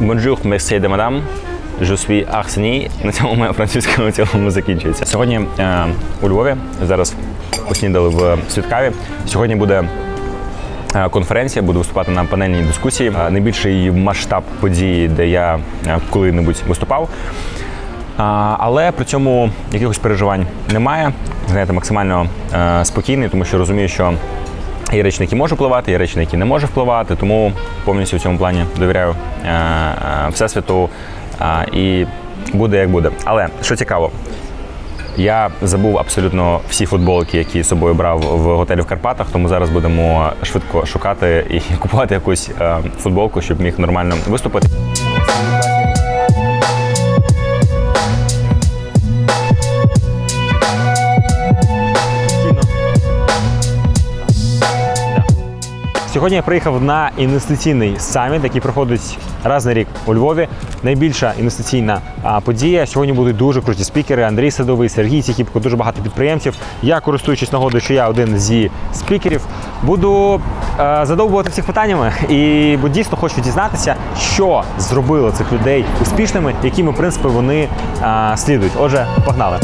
Bonjour, merci de madame. Je suis Arseny. На цьому моя французька на цьому закінчується. Сьогодні е, у Львові зараз поснідали в Світкаві. Сьогодні буде е, конференція, буду виступати на панельній дискусії. Е, Найбільший масштаб події, де я е, коли-небудь виступав. Але при цьому якихось переживань немає. Знаєте, максимально спокійний, тому що розумію, що є речі, на які можу впливати, є речі, на які не можу впливати, тому повністю в цьому плані довіряю е, е, Всесвіту е, і буде як буде. Але що цікаво, я забув абсолютно всі футболки, які з собою брав в готелі в Карпатах, тому зараз будемо швидко шукати і купувати якусь футболку, щоб міг нормально виступити. Сьогодні я приїхав на інвестиційний саміт, який проходить раз на рік у Львові. Найбільша інвестиційна подія. Сьогодні будуть дуже круті спікери. Андрій Садовий, Сергій Тіхіпко, дуже багато підприємців. Я користуючись нагодою, що я один зі спікерів, буду задовбувати всіх питаннями і бо дійсно хочу дізнатися, що зробило цих людей успішними, якими принципи вони слідують. Отже, погнали.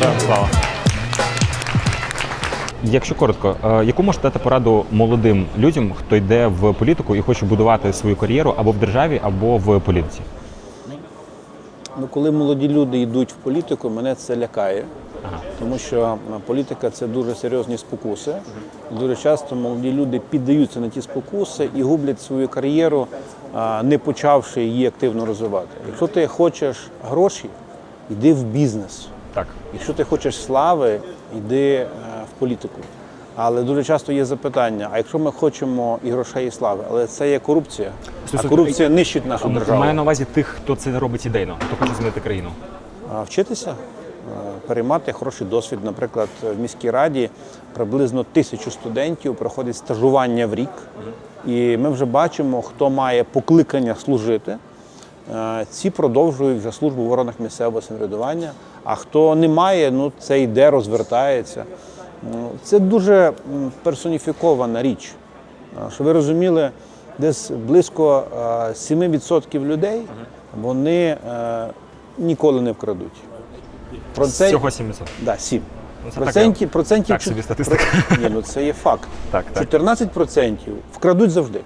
Героям слава. Якщо коротко, е, яку можете дати пораду молодим людям, хто йде в політику і хоче будувати свою кар'єру або в державі, або в політиці? Ну, коли молоді люди йдуть в політику, мене це лякає, тому що політика це дуже серйозні спокуси. Дуже часто молоді люди піддаються на ті спокуси і гублять свою кар'єру, не почавши її активно розвивати. Якщо ти хочеш гроші, йди в бізнес. Так. Якщо ти хочеш слави, йди е, в політику. Але дуже часто є запитання: а якщо ми хочемо і грошей, і слави, але це є корупція, а корупція нищить нашу державу. Маю на увазі тих, хто це робить ідейно, хто хоче змінити країну. Вчитися, е, переймати хороший досвід. Наприклад, в міській раді приблизно тисячу студентів проходить стажування в рік, і ми вже бачимо, хто має покликання служити. Е, Ці продовжують вже службу в органах місцевого самоврядування. А хто не має, ну це йде, розвертається. Ну, Це дуже персоніфікована річ. А, Щоб ви розуміли, десь близько е, 7% людей вони е, ніколи не вкрадуть. Процент- Всього 70. Да, 7. Ну, це Процентів, процентів так собі статистика. Ні, ну це є факт. Так, так. 14% вкрадуть завжди.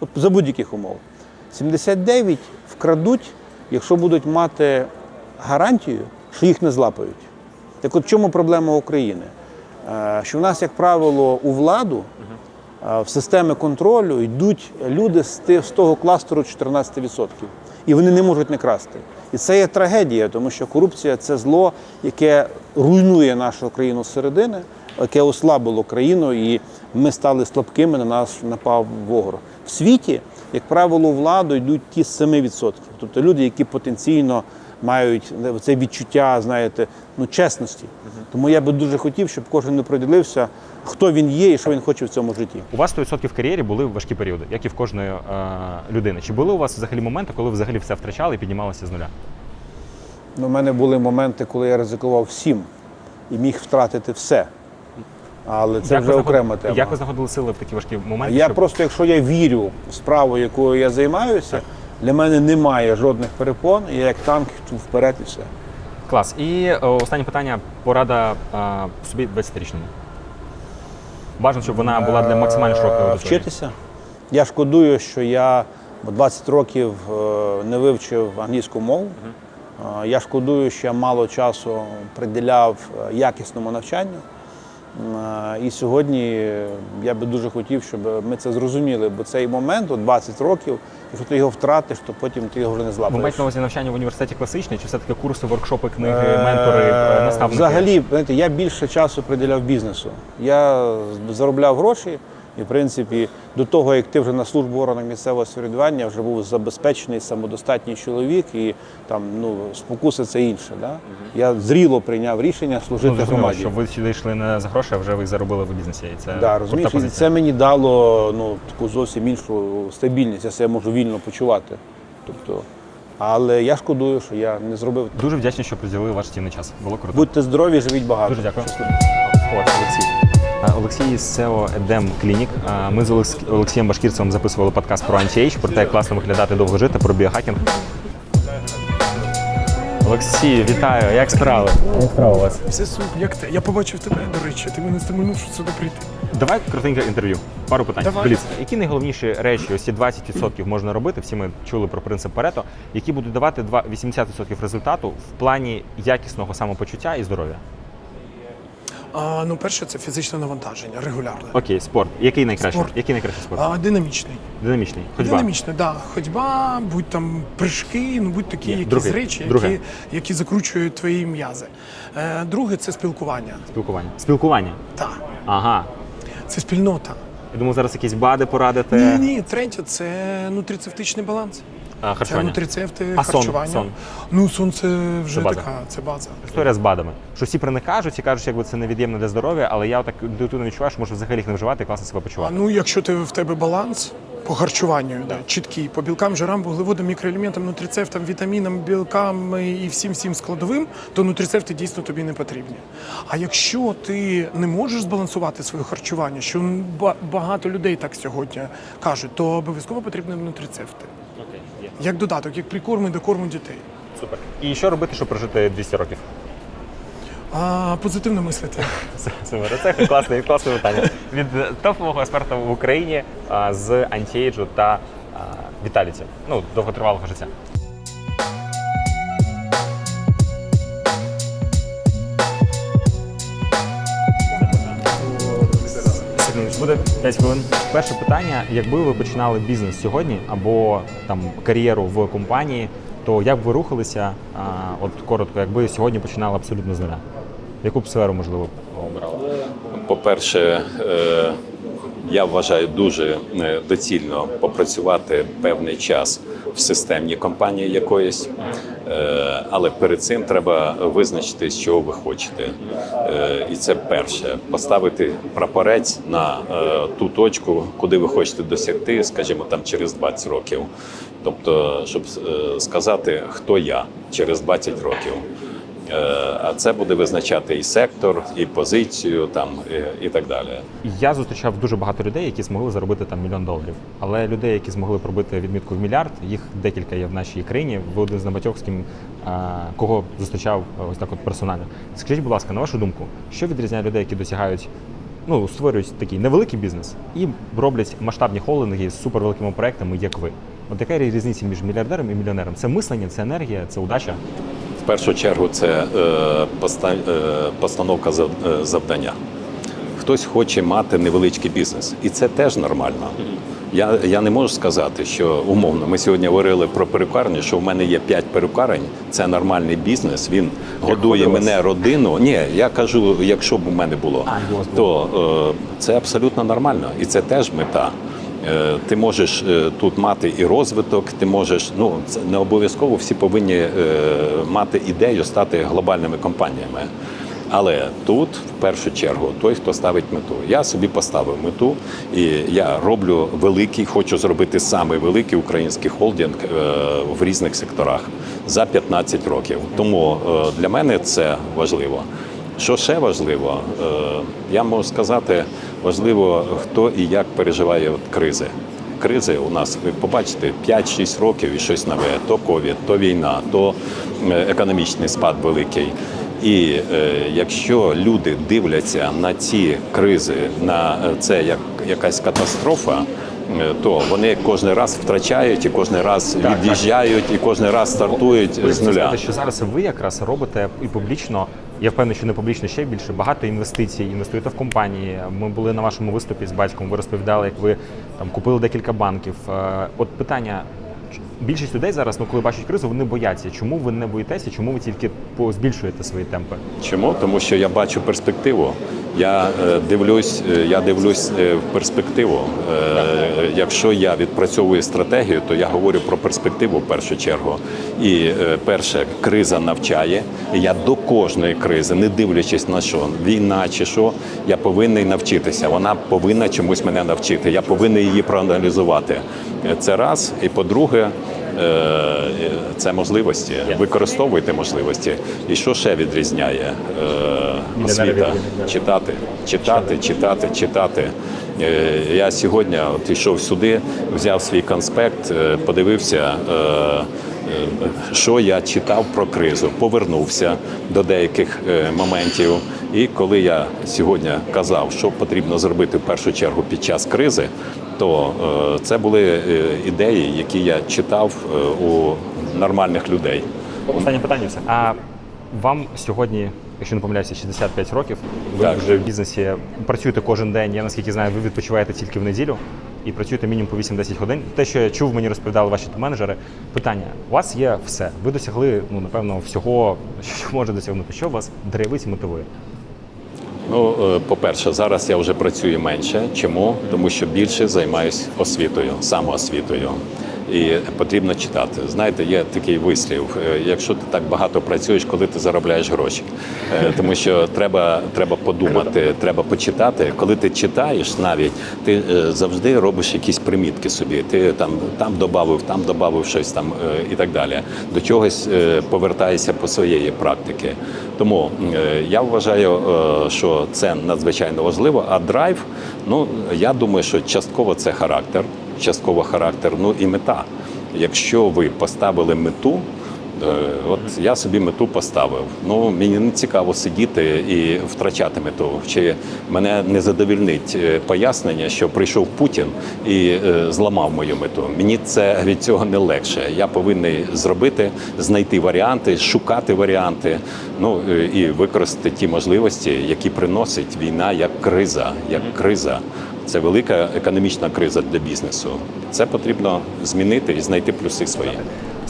От за будь-яких умов. 79% вкрадуть, якщо будуть мати гарантію, що їх не злапають. Так от в чому проблема України? Е, Що в нас, як правило, у владу е, в системи контролю йдуть люди з того кластеру 14%. І вони не можуть не красти. І це є трагедія, тому що корупція це зло, яке руйнує нашу країну зсередини, яке ослабило країну, і ми стали слабкими, на нас напав ворог. В світі, як правило, у владу йдуть ті з 7%. Тобто люди, які потенційно мають це відчуття, знаєте, ну чесності. Тому я би дуже хотів, щоб кожен не приділився, хто він є і що він хоче в цьому житті. У вас 100% в кар'єрі були важкі періоди, як і в кожної е, людини. Чи були у вас взагалі моменти, коли ви взагалі все втрачали і піднімалися з нуля? Ну, У мене були моменти, коли я ризикував всім і міг втратити все. Але це Як вже ви окрема знаход- тема. Як ви знаходили сили в такі важкі моменти? Я щоб- просто, якщо я вірю в справу, якою я займаюся, для мене немає жодних перепон, і я як танк вперед і все. Клас. І е, останнє питання: порада е, собі 20-річному. Бажано, щоб вона була для максимально широкої Е, аудиторії. Вчитися. Я шкодую, що я 20 років не вивчив англійську мову. Е, Я шкодую, що я мало часу приділяв якісному навчанню. Е, І сьогодні я би дуже хотів, щоб ми це зрозуміли, бо цей момент, от 20 років, якщо ти його втратиш, то потім ти його вже не Ви злапаєш. маєте на увазі навчання в університеті класичне, чи все-таки курси, воркшопи, книги, ментори, е, наставники? Взагалі, знаєте, я більше часу приділяв бізнесу. Я заробляв гроші, і в принципі, до того, як ти вже на службу в органах місцевого самоврядування, вже був забезпечений самодостатній чоловік, і там ну спокуси це інше. Да? Я зріло прийняв рішення служити Ну, зрозуміло, громаді. що ви сюди йшли не за гроші, а вже ви заробили в бізнесі. І це Да, розумієш, і це мені дало ну, таку зовсім іншу стабільність, я себе можу вільно почувати. Тобто Але я шкодую, що я не зробив. Дуже вдячний, що приділили ваш цінний час. Було круто. Будьте здорові, живіть багато. Дуже дякую. Олексій. Олексій з SEO Edem Clinic. Ми з Олексієм Башкірцевим записували подкаст про анті-ейдж, про те, як класно виглядати довго жити, про біохакінг. Олексій, вітаю! Як справи? Як справи у вас? Все суп, як ти? Я побачив тебе, до речі, ти мене стимульнув, що сюди прийти. Давай коротеньке інтерв'ю. Пару питань. Давай. Бліц. Які найголовніші речі, ось ці 20% можна робити? Всі ми чули про принцип Парето, які будуть давати 80% результату в плані якісного самопочуття і здоров'я. А, ну, перше, це фізичне навантаження, регулярне. Окей, спорт. Який найкращий? Спорт. Який найкращий спорт? А, динамічний. Динамічний. Ходьба. Динамічний, так. Да. Ходьба, будь там прыжки, ну будь такі якісь другий. речі, Друге. які, які закручують твої м'язи. Е, друге це спілкування. Спілкування. Спілкування. Так. Ага. Це спільнота. Я думаю, зараз якісь бади порадите. Ні, ні, третє це нутрицептичний баланс. А, Це харчування. нутрицепти, А сон? харчування. Сон? Ну, сон це вже Це база. така, це база. Історія з БАДами. Що всі про них кажуть і кажуть, якби це невід'ємне для здоров'я, але я так дитину відчуваю, що може взагалі їх не вживати і класно себе А почувати. ну, якщо ти в тебе баланс по харчуванню, да. чіткий, по білкам, жирам, вуглеводам, мікроелементам, нутрицептам, вітамінам, білкам і всім всім складовим, то нутрицепти дійсно тобі не потрібні. А якщо ти не можеш збалансувати своє харчування, що ба- багато людей так сьогодні кажуть, то обов'язково потрібні нутрицепти. Як додаток, як прикорми до корму дітей. Супер. І що робити, щоб прожити 200 років? А позитивно мислити. Супер. Це класне, класне питання. Від топового експерта в Україні а, з антієджу та віталіті. Ну, довготривалого життя. Буде 5 хвилин. Перше питання: якби ви починали бізнес сьогодні або там кар'єру в компанії, то як ви рухалися? А, от коротко, якби сьогодні починали абсолютно з нуля? Яку б сферу можливо б обирали? По-перше, е, я вважаю дуже е, доцільно попрацювати певний час в системній компанії якоїсь, але перед цим треба визначити, що ви хочете. Е, І це перше поставити прапорець на е, ту точку, куди ви хочете досягти, скажімо, там через 20 років. Тобто, щоб е, сказати, хто я через 20 років. Е, А це буде визначати і сектор, і позицію, там і, і так далі. Я зустрічав дуже багато людей, які змогли заробити там мільйон доларів. Але людей, які змогли пробити відмітку в мільярд, їх декілька є в нашій країні. Ви один з небагатьох, з ким кого зустрічав ось так от персонально. Скажіть, будь ласка, на вашу думку, що відрізняє людей, які досягають, ну створюють такий невеликий бізнес і роблять масштабні холдинги з супервеликими проектами, як ви? От яка різниця між мільярдером і мільйонером? Це мислення, це енергія, це удача. В першу чергу це е, е, постановка е, завдання. Хтось хоче мати невеличкий бізнес, і це теж нормально. Я, я не можу сказати, що умовно, ми сьогодні говорили про перукарню, що в мене є 5 перукарень, це нормальний бізнес, він годує мене, родину. Ні, я кажу, якщо б у мене було, А, то е, це абсолютно нормально, і це теж мета. Е, Ти можеш е, тут мати і розвиток, ти можеш, ну це не обов'язково всі повинні е, мати ідею стати глобальними компаніями. Але тут, в першу чергу, той, хто ставить мету. Я собі поставив мету, і я роблю великий, хочу зробити самий великий український холдинг в різних секторах за 15 років. Тому для мене це важливо. Що ще важливо, Е, я можу сказати, важливо, хто і як переживає кризи. Кризи у нас, ви побачите, 5-6 років і щось нове. То ковід, то війна, то економічний спад великий. І е, якщо люди дивляться на ці кризи, на е, це як якась катастрофа, е, то вони кожен раз втрачають і кожен раз від'їжджають, і кожен раз стартують з нуля. що зараз ви якраз робите і публічно. Я впевнений, що не публічно ще більше. Багато інвестицій, інвестуєте в компанії. Ми були на вашому виступі з батьком. Ви розповідали, як ви там купили декілька банків. Е, От питання. Більшість людей зараз, ну коли бачать кризу, вони бояться. Чому ви не боїтеся? Чому ви тільки збільшуєте свої темпи? Чому? Тому що я бачу перспективу. Я е, дивлюсь, е, я дивлюсь е, в перспективу. Якщо я відпрацьовую стратегію, то я говорю про перспективу в першу чергу. І перше, криза навчає. І я до кожної кризи, не дивлячись на що, війна чи що, я повинен навчитися. Вона повинна чомусь мене навчити. Я повинен її проаналізувати. Це раз. І по-друге, це можливості. Використовуйте можливості. І що ще відрізняє е, освіта? Читати, читати, читати, читати. Е, Я сьогодні от йшов сюди, взяв свій конспект, е, подивився. Що я читав про кризу, повернувся до деяких е, моментів. І коли я сьогодні казав, що потрібно зробити в першу чергу під час кризи, то е, це були е, ідеї, які я читав у нормальних людей. Останнє питання все. А вам сьогодні, якщо не помиляюся, 65 років. Ви Так. вже в бізнесі працюєте кожен день. Я наскільки знаю, ви відпочиваєте тільки в неділю і працюєте мінімум по 8-10 годин. Те, що я чув, мені розповідали ваші менеджери. Питання: у вас є все. Ви досягли, ну напевно, всього, що може досягнути. Що вас драйвить і мотивує? Ну, е, по-перше, зараз я вже працюю менше. Чому? Тому що більше займаюся освітою, самоосвітою. І потрібно читати. Знаєте, є такий вислів: е, якщо ти так багато працюєш, коли ти заробляєш гроші. Е, Тому що треба, треба подумати, треба почитати. Коли ти читаєш, навіть ти е, завжди робиш якісь примітки собі. Ти там там додав, там додав щось там і так далі. До чогось повертаєшся по своєї практики. Тому я вважаю, що це надзвичайно важливо. А драйв, ну я думаю, що частково це характер, частково характер, ну і мета. Якщо ви поставили мету. е, От я собі мету поставив. Ну мені не цікаво сидіти і втрачати мету. Чи мене не задовільнить е, пояснення, що прийшов Путін і е, зламав мою мету. Мені це від цього не легше. Я повинен зробити, знайти варіанти, шукати варіанти, ну і використати ті можливості, які приносить війна як криза, як криза. Це велика економічна криза для бізнесу. Це потрібно змінити і знайти плюси свої.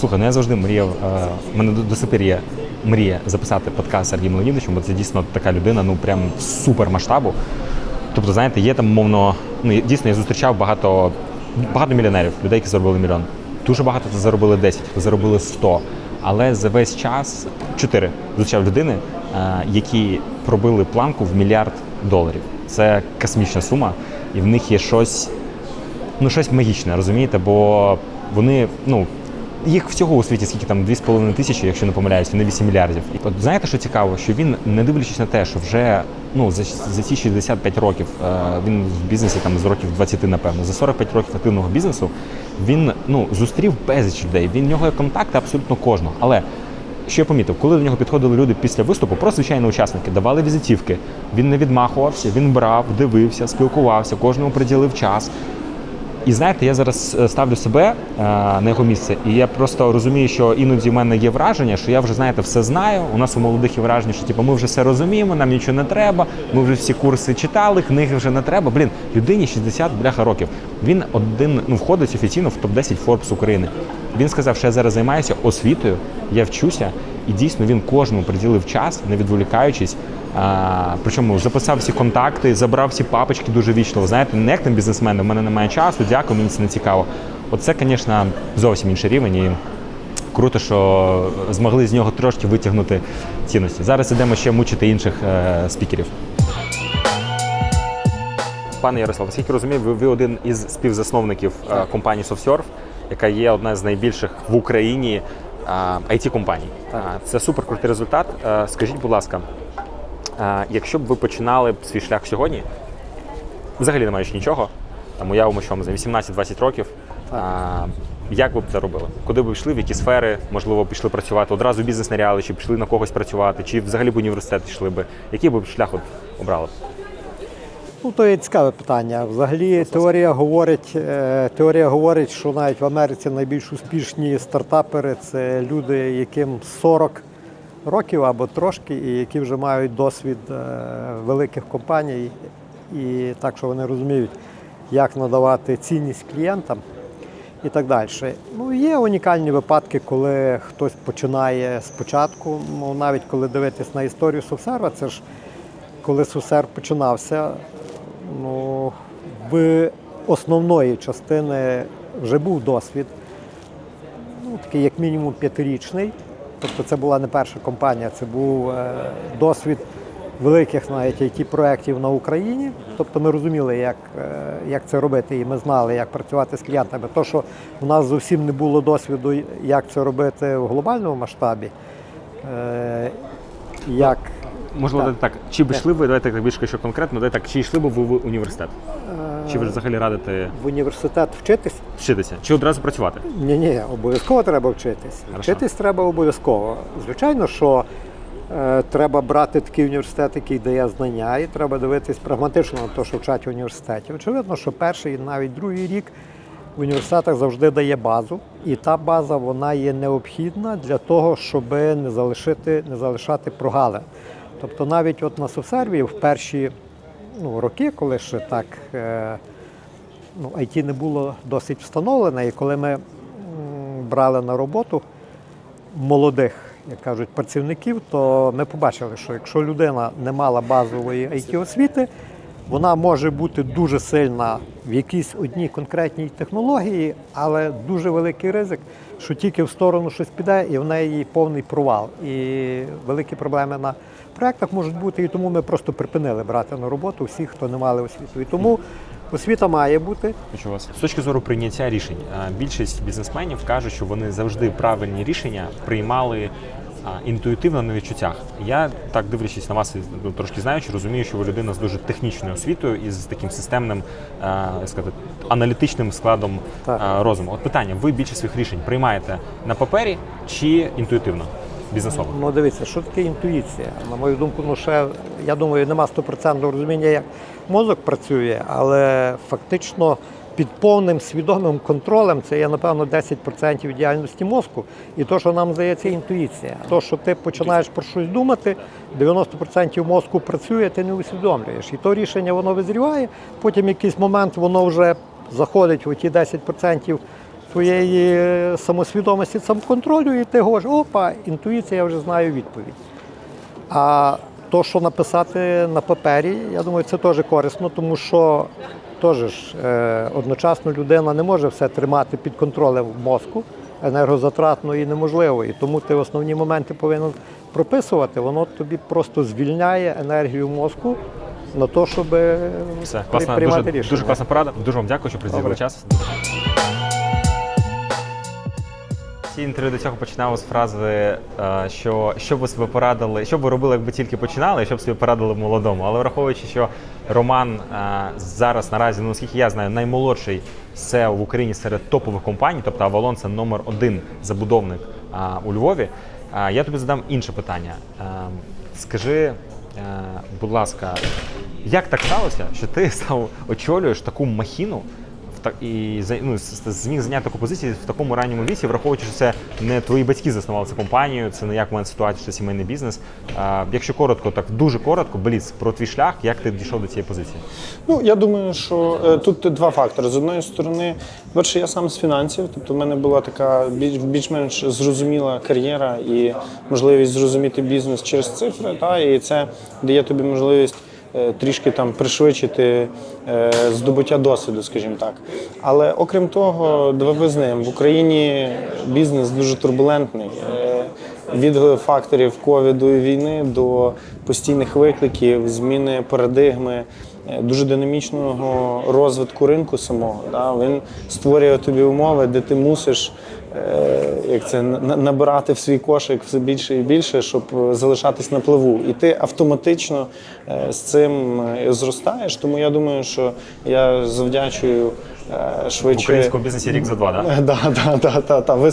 Слухай, ну я завжди мріяв. е, У мене до, сих пір є мрія записати подкаст з Сергієм бо це дійсно така людина, ну прям супер масштабу. Тобто, знаєте, є там, мовно, ну дійсно я зустрічав багато, багато мільйонерів, людей, які заробили мільйон. Дуже багато заробили 10, заробили 100. Але за весь час чотири зустрічав людини, е, які пробили планку в мільярд доларів. Це космічна сума, і в них є щось ну щось магічне, розумієте? Бо вони, ну. Їх всього у світі скільки там 2,5 тисячі, якщо не помиляюсь, не 8 мільярдів. І от знаєте, що цікаво, що він, не дивлячись на те, що вже ну за, за ці 65 років е, він в бізнесі там з років 20, напевно, за 45 років активного бізнесу він ну зустрів безліч людей. Він в нього є контакти абсолютно кожного. Але що я помітив, коли до нього підходили люди після виступу, просто звичайні учасники, давали візитівки. Він не відмахувався, він брав, дивився, спілкувався, кожному приділив час. І знаєте, я зараз е, ставлю себе е, на його місце, і я просто розумію, що іноді в мене є враження, що я вже знаєте, все знаю. У нас у молодих є враження, що типу, ми вже все розуміємо, нам нічого не треба. Ми вже всі курси читали, книги вже не треба. Блін, людині 60 бляха років. Він один ну входить офіційно в топ 10 Forbes України. Він сказав, що я зараз займаюся освітою, я вчуся, і дійсно він кожному приділив час, не відволікаючись. Причому записав всі контакти, забрав всі папочки дуже вічливо. Знаєте, не як там бізнесмени, в мене немає часу, дякую, мені це не цікаво. Оце, звісно, зовсім інший рівень. І круто, що змогли з нього трошки витягнути цінності. Зараз ідемо ще мучити інших е, спікерів. Пане Ярослав, наскільки розумію, ви, ви один із співзасновників е, компанії SoftSurf, яка є одна з найбільших в Україні it компаній Це супер крутий результат. Е, Скажіть, будь ласка, е, якщо б ви починали б свій шлях сьогодні, взагалі не маючи нічого, там уявимо, що вам за 18-20 років. е, Як ви б це робили? Куди б йшли, в які сфери, можливо, пішли працювати одразу бізнес на реали, чи пішли на когось працювати, чи взагалі б університет йшли би? Який би шлях от обрали? Ну, то є цікаве питання. Взагалі теорія говорить, е, теорія говорить, що навіть в Америці найбільш успішні стартапери це люди, яким 40 років або трошки, і які вже мають досвід е, великих компаній, і так, що вони розуміють, як надавати цінність клієнтам і так далі. Ну, є унікальні випадки, коли хтось починає спочатку. Ну, навіть коли дивитись на історію Совсерва, це ж коли Сусер починався, ну, в основної частини вже був досвід, ну, такий як мінімум п'ятирічний. Тобто це була не перша компанія, це був е, досвід великих навіть it проєктів на Україні. Тобто ми розуміли, як, е, як це робити, і ми знали, як працювати з клієнтами. То, що в нас зовсім не було досвіду, як це робити в глобальному масштабі. е, Як Можливо, Так. так. Чи б йшли ви, давайте так більш що конкретно, давайте так, чи йшли б ви в університет? Чи ви взагалі радите в університет вчитись? вчитися? Чи одразу працювати? Ні, ні, обов'язково треба вчитись. Хорошо. Вчитись треба обов'язково. Звичайно, що е, треба брати такий університет, який дає знання, і треба дивитись прагматично на те, що вчать в університеті. Очевидно, що перший і навіть другий рік в університетах завжди дає базу, і та база вона є необхідна для того, щоб не залишити, не залишати прогалин. Тобто навіть от на Совсерві в перші ну, роки, коли ще так. Е, ну, IT не було досить встановлене, і коли ми брали на роботу молодих, як кажуть, працівників, то ми побачили, що якщо людина не мала базової it освіти, вона може бути дуже сильна в якійсь одній конкретній технології, але дуже великий ризик, що тільки в сторону щось піде, і в неї повний провал. І великі проблеми на проєктах можуть бути, і тому ми просто припинили брати на роботу всіх, хто не мали освіту. І тому освіта має бути. Почу вас. З точки зору прийняття рішень, більшість бізнесменів кажуть, що вони завжди правильні рішення приймали інтуїтивно на відчуттях. Я так дивлячись на вас, ну, трошки знаючи, розумію, що ви людина з дуже технічною освітою і з таким системним, як сказати, аналітичним складом Так. розуму. От питання: ви більшість своїх рішень приймаєте на папері чи інтуїтивно? Бізнесово? Ну, дивіться, що таке інтуїція? На мою думку, ну ще я думаю, нема стопроцентного розуміння, як мозок працює, але фактично під повним свідомим контролем це є, напевно, 10% діяльності мозку. І то, що нам здається, інтуїція. То, що ти починаєш про щось думати, 90% мозку працює, ти не усвідомлюєш. І то рішення воно визріває, потім якийсь момент воно вже заходить в ті 10% твоєї е, самосвідомості, самоконтролю, і ти говориш, опа, інтуїція, я вже знаю відповідь. А то, що написати на папері, я думаю, це теж корисно, тому що теж ж, е, одночасно людина не може все тримати під контролем мозку, енергозатратно і неможливо. І тому ти основні моменти повинен прописувати, воно тобі просто звільняє енергію мозку на те, щоб Все, класна, приймати дуже, рішення. дуже класна порада. Дуже вам дякую, що приділили Добре. час. Ці інтерв'ю до цього починали з фрази, е, що що ви себе порадили, що ви робили, якби тільки починали, і що собі порадили молодому. Але враховуючи, що Роман е, зараз наразі, ну наскільки я знаю, наймолодший SEO в Україні серед топових компаній, тобто Avalon це номер один забудовник е, у Львові. я тобі задам інше питання. Скажи, будь ласка, як так сталося, що ти став очолюєш таку махіну? В та- і ну, зміг зайняти таку позицію в такому ранньому віці, враховуючи, що це не твої батьки заснували цю компанію, це не як в мене ситуація, що сімейний бізнес. А, якщо коротко, так дуже коротко, Бліц, про твій шлях, як ти дійшов до цієї позиції? Ну, я думаю, що е, тут два фактори. З одної сторони, перше, я сам з фінансів, тобто в мене була така більш- більш-менш зрозуміла кар'єра і можливість зрозуміти бізнес через цифри. Та, і це дає тобі можливість трішки там пришвидшити е, здобуття досвіду, скажімо так. Але окрім того, давай визнаємо, в Україні бізнес дуже турбулентний. Е, від факторів ковіду і війни до постійних викликів, зміни парадигми, е, дуже динамічного розвитку ринку самого. Він створює тобі умови, де ти мусиш е, як це, набирати в свій кошик все більше і більше, щоб е, залишатись на плаву. І ти автоматично е, з цим е, зростаєш. Тому я думаю, що я завдячую е, В українському бізнесі рік за два, да? Е, Да, да, да, да, да.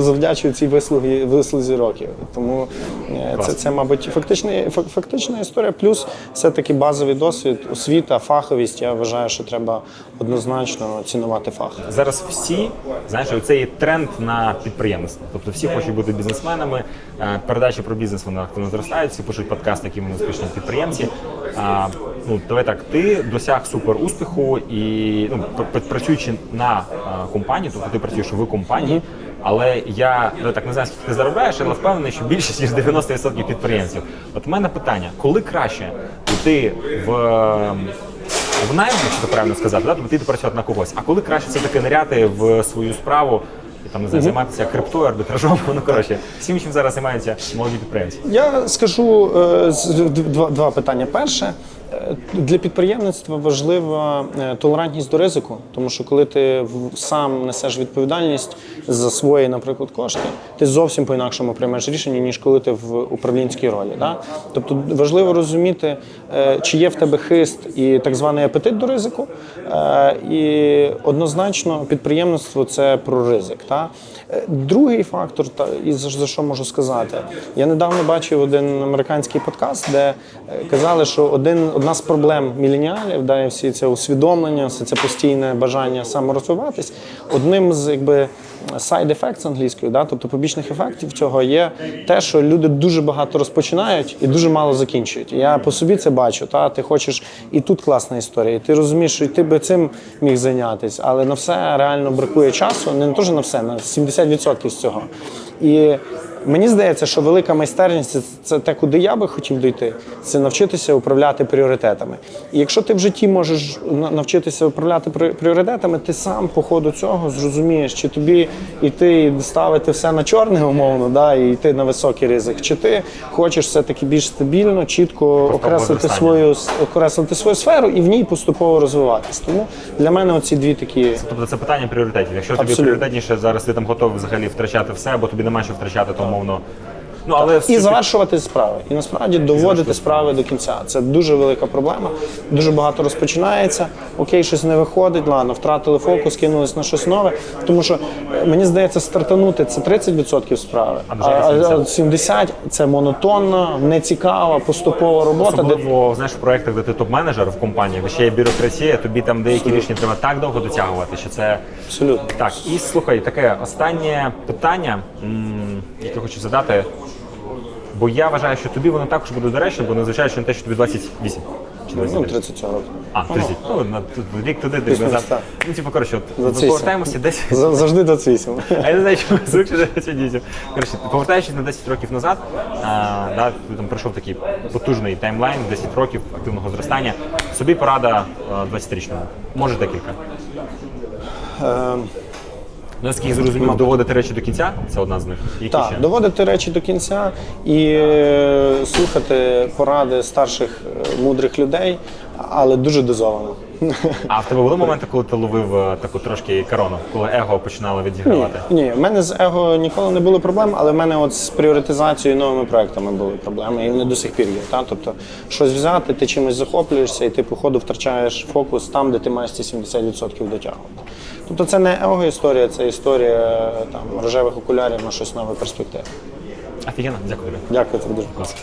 Завдячую цій вислугі, вислузі років. Тому е, це, це, мабуть, фактична, фактична історія. Плюс все-таки базовий досвід, освіта, фаховість. Я вважаю, що треба однозначно цінувати фах. Зараз всі, знаєш, це є тренд на підприємництво. Тобто всі хочуть бути бізнесменами. Е, Передачі про бізнес вони активно зростають, всі пишуть подкасти, які вони успішні підприємці. А, ну, давай так, ти досяг супер успіху і ну, пр- пр- працюючи на е, компанії, тобто ти працюєш в компанії. Але я ну, так не знаю, скільки ти заробляєш, але впевнений, що більше ніж 90% підприємців. От в мене питання: коли краще йти в в найм, якщо це правильно сказати, да? тобто ти працювати на когось. А коли краще все таки ниряти в свою справу там не знаю, займатися криптою, арбітражом. Ну коротше, всім, чим зараз займаються молоді підприємці. Я скажу е, з- два, два питання. Перше, для підприємництва важлива е, толерантність до ризику, тому що коли ти сам несеш відповідальність за свої, наприклад, кошти, ти зовсім по-інакшому приймеш рішення, ніж коли ти в управлінській ролі. Да? Тобто важливо розуміти, е, чи є в тебе хист і так званий апетит до ризику. Е, І однозначно підприємництво це про ризик. Та? Другий фактор, і за, що можу сказати, я недавно бачив один американський подкаст, де казали, що один, одна з проблем міленіалів, да, і всі це усвідомлення, все це постійне бажання саморозвиватись, одним з якби side effects англійською, да, тобто побічних ефектів цього є те, що люди дуже багато розпочинають і дуже мало закінчують. Я по собі це бачу. Та ти хочеш, і тут класна історія. І ти розумієш, що ти би цим міг зайнятися, але на все реально бракує часу. Не теж на все, на 70% з цього. І мені здається, що велика майстерність це, те, куди я би хотів дійти, це навчитися управляти пріоритетами. І якщо ти в житті можеш на- навчитися управляти прі- пріоритетами, ти сам по ходу цього зрозумієш, чи тобі йти і ставити все на чорне умовно, да, і йти на високий ризик, чи ти хочеш все-таки більш стабільно, чітко окреслити свою окреслити свою сферу і в ній поступово розвиватись. Тому для мене оці дві такі. Тобто це питання пріоритетів. Якщо тобі Абсолютно. пріоритетніше зараз ти там готовий взагалі втрачати все, або тобі немає що втрачати, то умовно. Ну але І завершувати справи, і насправді доводити справи до кінця. Це дуже велика проблема. Дуже багато розпочинається. Окей, щось не виходить. Ладно, втратили фокус, кинулись на щось нове. Тому що е, мені здається, стартанути це 30% справи, А а, вже а 80. 70% це монотонна, нецікава, поступова робота. де- Особливо знаєш в проєктах, де ти топ-менеджер в компанії, де ще є бюрократія, тобі там деякі рішення треба так довго дотягувати, що це Абсолютно. так. І слухай, таке останнє питання, яке хочу задати. Бо я вважаю, що тобі воно також буде доречно, бо незвичайно, що не те, що тобі 28 чи Ну, 29. 30 років. А, 30. Ну, на тут рік туди, Плюс-мінус назад. Ну, типу, коротше, от, 28. повертаємося десь. За- Завжди 28. А я не знаю, чому звик, що 28. Коротше, повертаючись на 10 років назад, а, да, ти там пройшов такий потужний таймлайн, 10 років активного зростання. Собі порада а, 20-річному. Може декілька. Ем, наскільки я зрозумів, доводити речі до кінця, це одна з них. Які Так, ще? доводити речі до кінця і е, слухати поради старших е, мудрих людей, але дуже дозовано. А в тебе були моменти, коли ти ловив е, таку трошки корону, коли его починало відігравати? ні, в мене з его ніколи не було проблем, але в мене от з пріоритизацією новими проектами були проблеми, і вони до сих пір є. Та? Тобто, щось взяти, ти чимось захоплюєшся, і ти по ходу втрачаєш фокус там, де ти маєш ці 70% дотягувати. Тобто це не его історія, це історія там рожевих окулярів на щось нове перспективи. Офігенно, дякую. Дякую тобі дуже. Клас.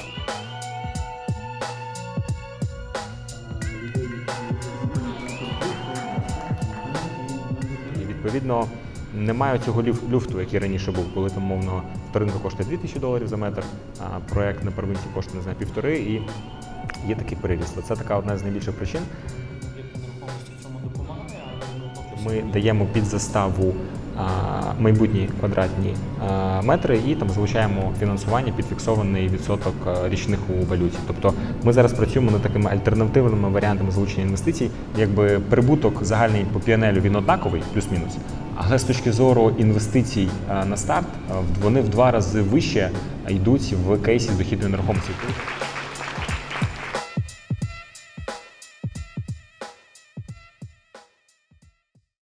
І відповідно немає цього люфту, який раніше був, коли там мовно вторинка коштує 2000 доларів за метр, а проект на первинці коштує не знаю, півтори, і є такий переріст. Це така одна з найбільших причин. Ми даємо під заставу майбутні квадратні метри і там залучаємо фінансування під фіксований відсоток річних у валюті. Тобто ми зараз працюємо над такими альтернативними варіантами залучення інвестицій, якби прибуток загальний по піанелю він однаковий, плюс-мінус. Але з точки зору інвестицій на старт вони в два рази вище йдуть в кейсі з дохідної нерухомості.